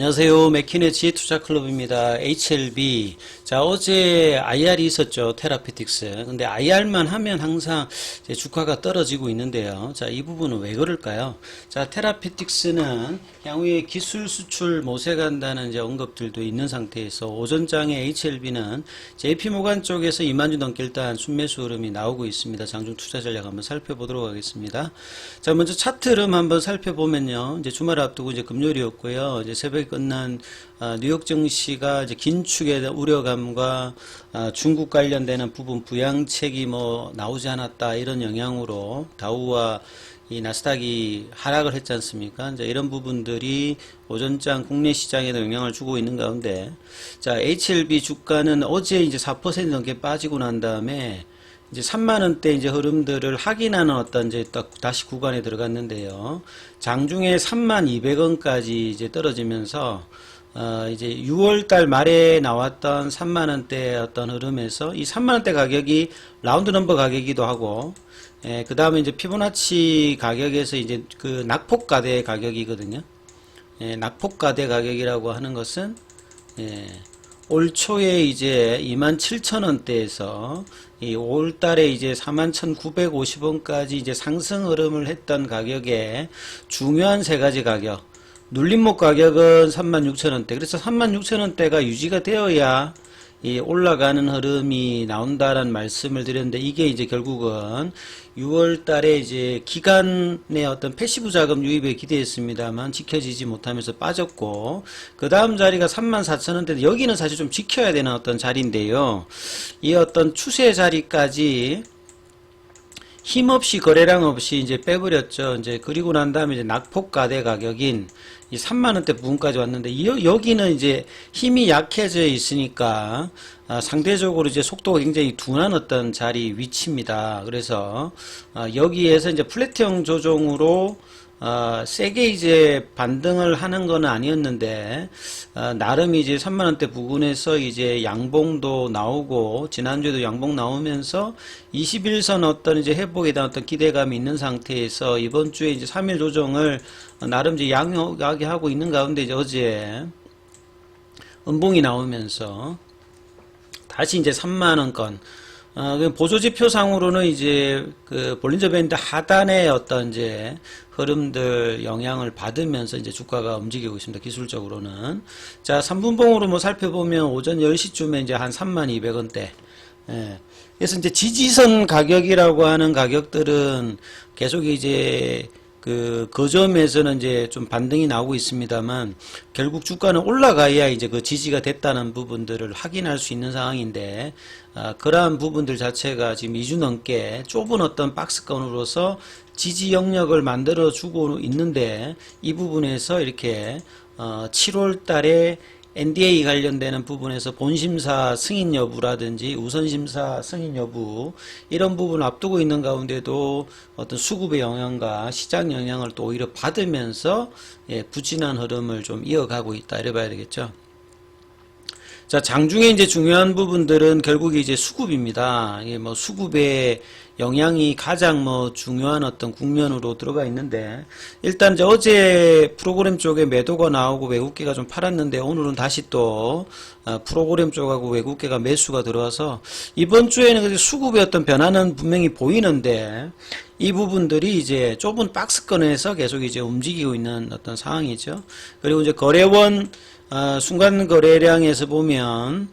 안녕하세요. 맥키네치 투자클럽입니다. HLB. 자, 어제 IR이 있었죠. 테라피틱스. 근데 IR만 하면 항상 주가가 떨어지고 있는데요. 자, 이 부분은 왜 그럴까요? 자, 테라피틱스는 향후에 기술 수출 모색한다는 이제 언급들도 있는 상태에서 오전장에 HLB는 JP모간 쪽에서 2만 주 넘게 일단 순매수 흐름이 나오고 있습니다. 장중 투자 전략 한번 살펴보도록 하겠습니다. 자, 먼저 차트 흐름 한번 살펴보면요. 이제 주말 앞두고 이제 금요일이었고요. 이제 새벽에 끝난 아, 뉴욕 증시가 이제 긴축의 우려감과 아, 중국 관련되는 부분 부양책이 뭐 나오지 않았다 이런 영향으로 다우와 이 나스닥이 하락을 했지 않습니까? 이제 이런 부분들이 오전장 국내 시장에도 영향을 주고 있는 가운데, 자, HLB 주가는 어제 이제 4% 넘게 빠지고 난 다음에 이제 3만 원대 이제 흐름들을 확인하는 어떤 이제 딱 다시 구간에 들어갔는데요. 장중에 3만 200원까지 이제 떨어지면서 어 이제 6월 달 말에 나왔던 3만 원대 어떤 흐름에서 이 3만 원대 가격이 라운드 넘버 가격이기도 하고 예, 그다음에 이제 피보나치 가격에서 이제 그 낙폭가대 가격이거든요. 예, 낙폭가대 가격이라고 하는 것은 예, 올 초에 이제 27,000원대에서 이올 달에 이제 41,950원까지 이제 상승 흐름을 했던 가격에 중요한 세 가지 가격. 눌림목 가격은 36,000원대. 그래서 36,000원대가 유지가 되어야 이 올라가는 흐름이 나온다라는 말씀을 드렸는데 이게 이제 결국은 6월 달에 이제 기간의 어떤 패시브 자금 유입에 기대했습니다만 지켜지지 못하면서 빠졌고 그 다음 자리가 34,000원대 여기는 사실 좀 지켜야 되는 어떤 자리인데요. 이 어떤 추세 자리까지 힘없이 거래량 없이 이제 빼버렸죠. 이제 그리고 난 다음에 이제 낙폭가대 가격인 이 3만 원대 부분까지 왔는데 여, 여기는 이제 힘이 약해져 있으니까 아, 상대적으로 이제 속도가 굉장히 둔한 어떤 자리 위치입니다. 그래서 아, 여기에서 이제 플랫형 조정으로 어, 세게 이제 반등을 하는 건 아니었는데, 어, 나름 이제 3만 원대 부근에서 이제 양봉도 나오고, 지난주에도 양봉 나오면서 21선 어떤 이제 회복에 대한 어떤 기대감이 있는 상태에서 이번 주에 이제 3일 조정을 나름 이제 양호하게 하고 있는 가운데 이제 어제 음봉이 나오면서 다시 이제 3만 원권, 어, 그 보조지표상으로는 이제 그 볼린저 밴드 하단의 어떤 이제 흐름들 영향을 받으면서 이제 주가가 움직이고 있습니다. 기술적으로는. 자, 3분봉으로 뭐 살펴보면 오전 10시쯤에 이제 한 3200원대. 예. 그래서 이제 지지선 가격이라고 하는 가격들은 계속 이제 그, 그 점에서는 이제 좀 반등이 나오고 있습니다만, 결국 주가는 올라가야 이제 그 지지가 됐다는 부분들을 확인할 수 있는 상황인데, 아, 그러한 부분들 자체가 지금 2주 넘게 좁은 어떤 박스권으로서 지지 영역을 만들어 주고 있는데, 이 부분에서 이렇게, 어, 7월 달에 NDA 관련되는 부분에서 본심사 승인 여부라든지 우선심사 승인 여부 이런 부분을 앞두고 있는 가운데도 어떤 수급의 영향과 시장 영향을 또 오히려 받으면서 예, 부진한 흐름을 좀 이어가고 있다 이래 봐야 되겠죠. 자, 장중에 이제 중요한 부분들은 결국 이제 수급입니다. 이게 뭐 수급의 영향이 가장 뭐 중요한 어떤 국면으로 들어가 있는데 일단 이제 어제 프로그램 쪽에 매도가 나오고 외국계가 좀 팔았는데 오늘은 다시 또 어, 프로그램 쪽하고 외국계가 매수가 들어와서 이번 주에는 수급의 어떤 변화는 분명히 보이는데 이 부분들이 이제 좁은 박스권에서 계속 이제 움직이고 있는 어떤 상황이죠. 그리고 이제 거래원 어, 순간 거래량에서 보면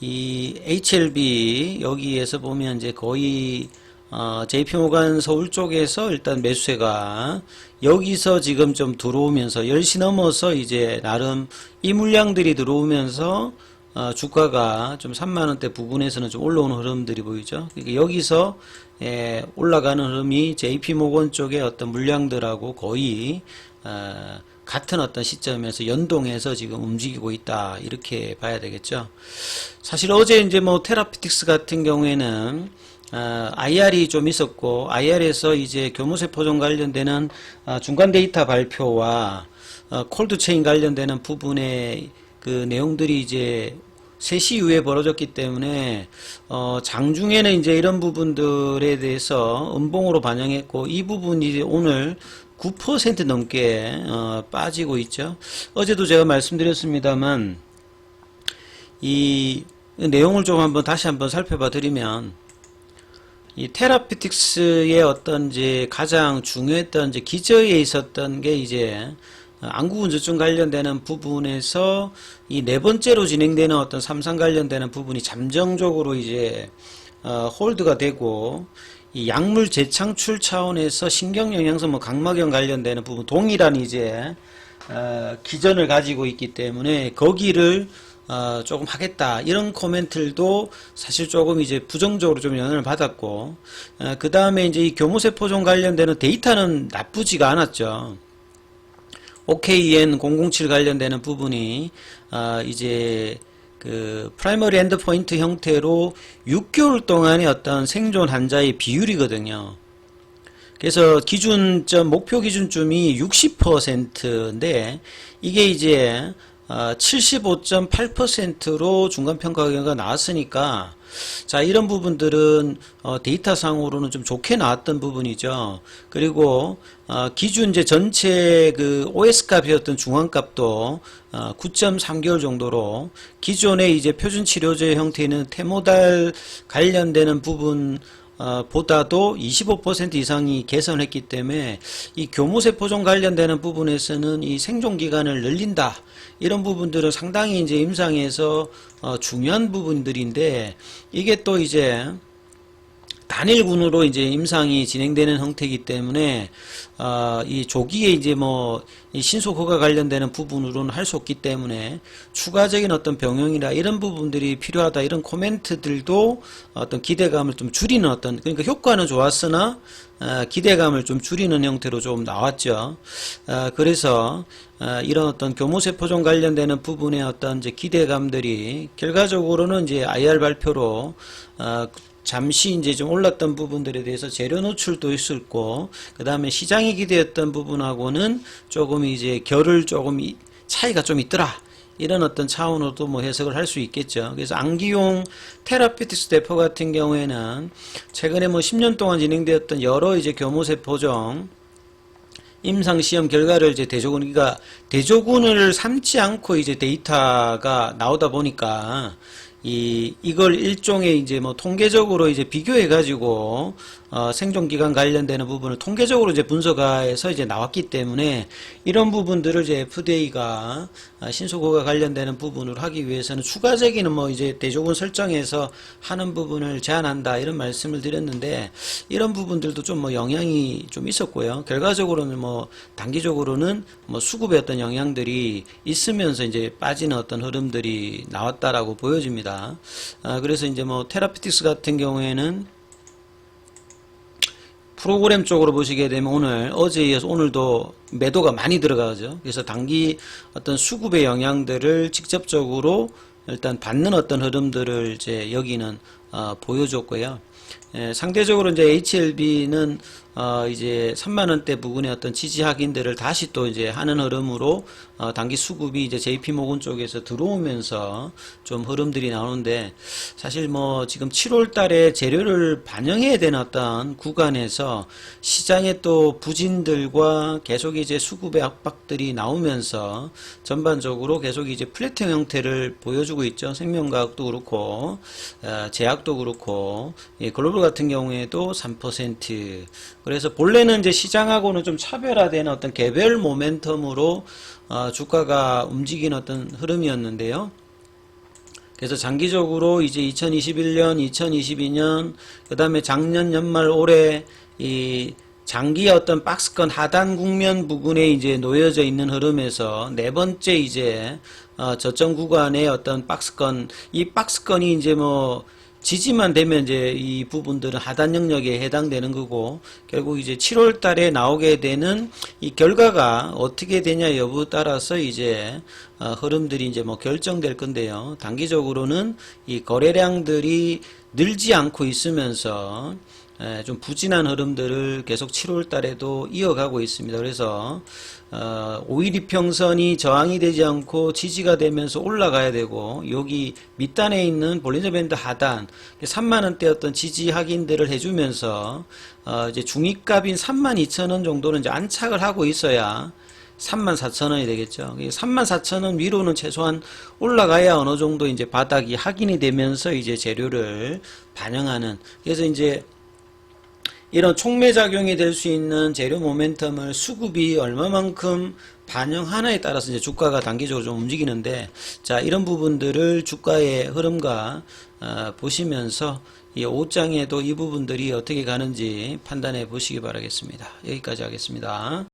이 HLB 여기에서 보면 이제 거의 어, JP모간 서울 쪽에서 일단 매수세가 여기서 지금 좀 들어오면서 10시 넘어서 이제 나름 이 물량들이 들어오면서 어, 주가가 좀 3만 원대 부근에서는 좀 올라오는 흐름들이 보이죠. 그러니까 여기서 예, 올라가는 흐름이 JP모건 쪽의 어떤 물량들하고 거의 어, 같은 어떤 시점에서 연동해서 지금 움직이고 있다 이렇게 봐야 되겠죠. 사실 어제 이제 뭐 테라피틱스 같은 경우에는 어, IR이 좀 있었고 IR에서 이제 교무세 포종 관련되는 어, 중간 데이터 발표와 어, 콜드 체인 관련되는 부분의 그 내용들이 이제 3시 이후에 벌어졌기 때문에 어, 장중에는 이제 이런 부분들에 대해서 음봉으로 반영했고 이 부분이 이제 오늘 9% 넘게 어, 빠지고 있죠. 어제도 제가 말씀드렸습니다만 이 내용을 좀 한번 다시 한번 살펴봐 드리면 이 테라피틱스의 어떤 이제 가장 중요했던 이제 기저에 있었던 게 이제 안구운전증 관련되는 부분에서 이 네 번째로 진행되는 어떤 삼상 관련되는 부분이 잠정적으로 이제 어, 홀드가 되고 이 약물 재창출 차원에서 신경영양소 뭐 각막염 관련되는 부분 동일한 이제 어, 기전을 가지고 있기 때문에 거기를 어, 조금 하겠다 이런 코멘트들도 사실 조금 이제 부정적으로 좀 영향을 받았고 그 다음에 이제 이 교무세포종 관련되는 데이터는 나쁘지가 않았죠. OKN 007 관련되는 부분이 아, 이제 그 프라이머리 엔드포인트 형태로 6개월 동안의 어떤 생존 환자의 비율이거든요. 그래서 기준점 목표 기준점이 60%인데 이게 이제 75.8%로 중간 평가 결과가 나왔으니까 자 이런 부분들은 어, 데이터 상으로는 좀 좋게 나왔던 부분이죠. 그리고 어, 기준 이제 전체 그 OS 값이었던 중앙값도 어, 9.3개월 정도로 기존의 이제 표준 치료제 형태는 테모달 관련되는 부분 어, 보다도 25% 이상이 개선했기 때문에 이 교무세 포종 관련되는 부분에서는 이 생존 기간을 늘린다. 이런 부분들은 상당히 이제 임상에서 어, 중요한 부분들인데 이게 또 이제 단일군으로 이제 임상이 진행되는 형태이기 때문에 어, 이 조기에 이제 뭐이 신속 허가 관련되는 부분으로는 할 수 없기 때문에 추가적인 어떤 병용이나 이런 부분들이 필요하다 이런 코멘트들도 어떤 기대감을 좀 줄이는 어떤 그러니까 효과는 좋았으나 어, 기대감을 좀 줄이는 형태로 좀 나왔죠. 어, 그래서 어, 이런 어떤 교무세포종 관련되는 부분의 어떤 이제 기대감들이 결과적으로는 이제 IR 발표로 어, 잠시 이제 좀 올랐던 부분들에 대해서 재료 노출도 있었고 그 다음에 시장이 기대했던 부분하고는 조금 이제 결을 조금 이- 차이가 좀 있더라. 이런 어떤 차원으로도 뭐 해석을 할 수 있겠죠. 그래서 안기용 테라피틱스 대표 같은 경우에는 최근에 뭐 10년 동안 진행되었던 여러 이제 교무세포종 임상 시험 결과를 이제 대조군 그러니까 대조군을 삼지 않고 이제 데이터가 나오다 보니까 이 이걸 일종의 이제 뭐 통계적으로 이제 비교해 가지고 어 생존 기간 관련되는 부분을 통계적으로 이제 분석해서 이제 나왔기 때문에 이런 부분들을 이제 FDA가 신속호가 관련되는 부분을 하기 위해서는 추가적인 뭐 이제 대조군 설정에서 하는 부분을 제한한다 이런 말씀을 드렸는데 이런 부분들도 좀 뭐 영향이 좀 있었고요. 결과적으로는 뭐 단기적으로는 뭐 수급의 어떤 영향들이 있으면서 이제 빠지는 어떤 흐름들이 나왔다라고 보여집니다. 아, 그래서 이제 뭐 테라피틱스 같은 경우에는 프로그램 쪽으로 보시게 되면 오늘 어제에 이어서 오늘도 매도가 많이 들어가죠. 그래서 단기 어떤 수급의 영향들을 직접적으로 일단 받는 어떤 흐름들을 이제 여기는 어, 보여줬고요. 예, 상대적으로 이제 HLB는 어, 이제 3만 원대 부근의 어떤 지지 확인들을 다시 또 이제 하는 흐름으로 어, 단기 수급이 이제 JP 모건 쪽에서 들어오면서 좀 흐름들이 나오는데 사실 뭐 지금 7월 달에 재료를 반영해야 되는 어떤 구간에서 시장의 또 부진들과 계속 이제 수급의 압박들이 나오면서 전반적으로 계속 이제 플래팅 형태를 보여주고 있죠. 생명과학도 그렇고 어, 제약 도 그렇고 예, 글로벌 같은 경우에도 3% 그래서 본래는 이제 시장하고는 좀 차별화되는 어떤 개별 모멘텀으로 어, 주가가 움직이는 어떤 흐름이었는데요. 그래서 장기적으로 이제 2021년, 2022년, 그 다음에 작년 연말 올해 이 장기의 어떤 박스권 하단 국면 부근에 이제 놓여져 있는 흐름에서 네 번째 이제 어, 저점 구간의 어떤 박스권, 이 박스권이 이제 뭐 지지만 되면 이제 이 부분들은 하단 영역에 해당되는 거고 결국 이제 7월 달에 나오게 되는 이 결과가 어떻게 되냐 여부에 따라서 이제 어, 흐름들이 이제 뭐 결정될 건데요. 단기적으로는 이 거래량들이 늘지 않고 있으면서 에, 좀 부진한 흐름들을 계속 7월 달에도 이어가고 있습니다. 그래서 어, 5일 이평선이 저항이 되지 않고 지지가 되면서 올라가야 되고 여기 밑단에 있는 볼린저 밴드 하단 3만 원대였던 지지 확인들을 해주면서 어, 이제 중위값인 3만 2천 원 정도는 이제 안착을 하고 있어야 3만 4천 원이 되겠죠. 3만 4천 원 위로는 최소한 올라가야 어느 정도 이제 바닥이 확인이 되면서 이제 재료를 반영하는 그래서 이제 이런 촉매작용이 될 수 있는 재료 모멘텀을 수급이 얼마만큼 반영하나에 따라서 이제 주가가 단기적으로 좀 움직이는데 자 이런 부분들을 주가의 흐름과 어, 보시면서 이 옷장에도 이 부분들이 어떻게 가는지 판단해 보시기 바라겠습니다. 여기까지 하겠습니다.